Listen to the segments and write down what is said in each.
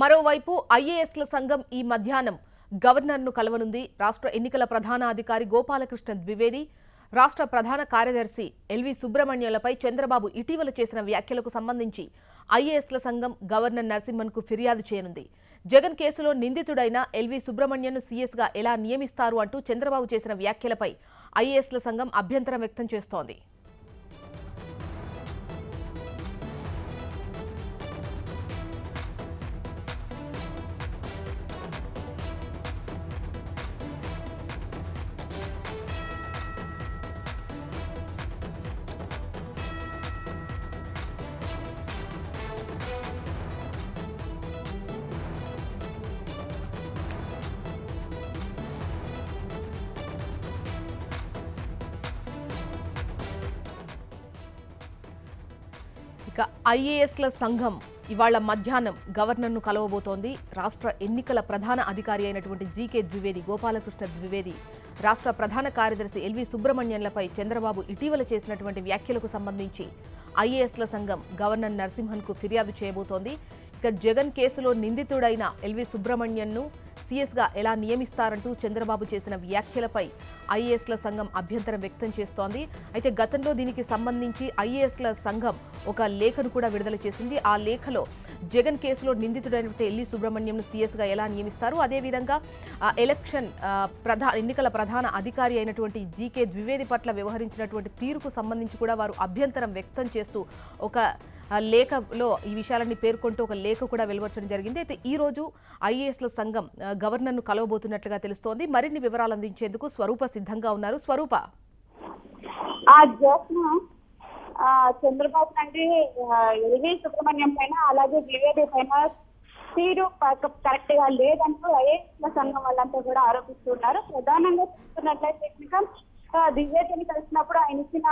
మరోవైపు ఐఏఎస్ల సంఘం ఈ మధ్యాహ్నం గవర్నర్ను కలవనుంది. రాష్ట్ర ఎన్నికల ప్రధాన అధికారి గోపాలకృష్ణ ద్వివేది రాష్ట్ర ప్రధాన కార్యదర్శి ఎల్వి సుబ్రహ్మణ్యులపై చంద్రబాబు ఇటీవల చేసిన వ్యాఖ్యలకు సంబంధించి ఐఏఎస్ల సంఘం గవర్నర్ నరసింహన్కు ఫిర్యాదు చేయనుంది. జగన్ కేసులో నిందితుడైన ఎల్వి సుబ్రహ్మణ్యన్ను సీఎస్గా ఎలా నియమిస్తారు అంటూ చంద్రబాబు చేసిన వ్యాఖ్యలపై ఐఏఎస్ల సంఘం అభ్యంతరం వ్యక్తం చేస్తోంది. ఇక ఐఏఎస్ల సంఘం ఇవాళ మధ్యాహ్నం గవర్నర్ను కలవబోతోంది. రాష్ట్ర ఎన్నికల ప్రధాన అధికారి అయినటువంటి జీకే ద్వివేది గోపాలకృష్ణ ద్వివేది రాష్ట్ర ప్రధాన కార్యదర్శి ఎల్వి సుబ్రహ్మణ్యంలపై చంద్రబాబు ఇటీవల చేసినటువంటి వ్యాఖ్యలకు సంబంధించి ఐఏఎస్ల సంఘం గవర్నర్ నరసింహన్కు ఫిర్యాదు చేయబోతోంది. ఇక జగన్ కేసులో నిందితుడైన ఎల్వి సుబ్రహ్మణ్యన్ను సీఎస్గా ఎలా నియమిస్తారంటూ చంద్రబాబు చేసిన వ్యాఖ్యలపై ఐఏఎస్ల సంఘం అభ్యంతరం వ్యక్తం చేస్తోంది. అయితే గతంలో దీనికి సంబంధించి ఐఏఎస్ల సంఘం ఒక లేఖను కూడా విడుదల చేసింది. ఆ లేఖలో జగన్ కేసులో నిందితుడైనటువంటి ఎల్లి సుబ్రహ్మణ్యంను సీఎస్గా ఎలా నియమిస్తారు? అదేవిధంగా ఎలక్షన్ ప్రధాన ప్రధా ఎన్నికల ప్రధాన అధికారి అయినటువంటి జీకే ద్వివేది పట్ల వ్యవహరించినటువంటి తీరుకు సంబంధించి కూడా వారు అభ్యంతరం వ్యక్తం చేస్తూ ఒక లేఖలో ఈ విషయాలన్నీ పేర్కొంటూ ఒక లేఖ కూడా వెలువరచడం జరిగింది. అయితే ఈ రోజు ఐఏఎస్ల సంఘం గవర్నర్ను కలవబోతున్నట్లుగా తెలుస్తోంది. మరిన్ని వివరాలు అందించేందుకు స్వరూప సిద్ధంగా ఉన్నారు. స్వరూప. చంద్రబాబు నాయుడు ఎల్వి సుబ్రహ్మణ్యం పైన అలాగే ద్వివేది పైన తీరు కరెక్ట్గా లేదంటూ ఐఏఎస్ సంఘం వాళ్ళంతా కూడా ఆరోపిస్తున్నారు. ప్రధానంగా చూస్తున్నట్లయితే కనుక ద్వివేదిని కలిసినప్పుడు ఆయన ఇచ్చిన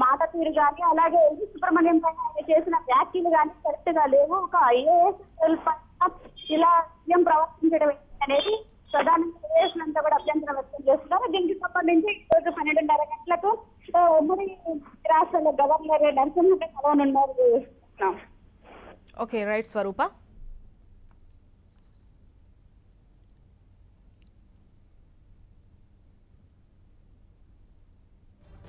మాట తీరు కానీ అలాగే ఎల్వి సుబ్రహ్మణ్యం పైన ఆయన చేసిన వ్యాఖ్యలు కానీ కరెక్ట్గా లేవు. ఒక ఐఏఎస్ పైన ఇలా సీఎం ప్రవర్తన అనేది ప్రధానంగా ఐఏఎస్ అంతా కూడా అభ్యంతరం వ్యక్తం చేస్తున్నారు దీనికి సంబంధించి ఈ రోజు పన్నెండున్నర గంటలకు ఆ, ఉమ్మడి రాష్ట్రాల గవర్నర్ నరసింహ కలవనున్నారు ఓకే రైట్ స్వరూప.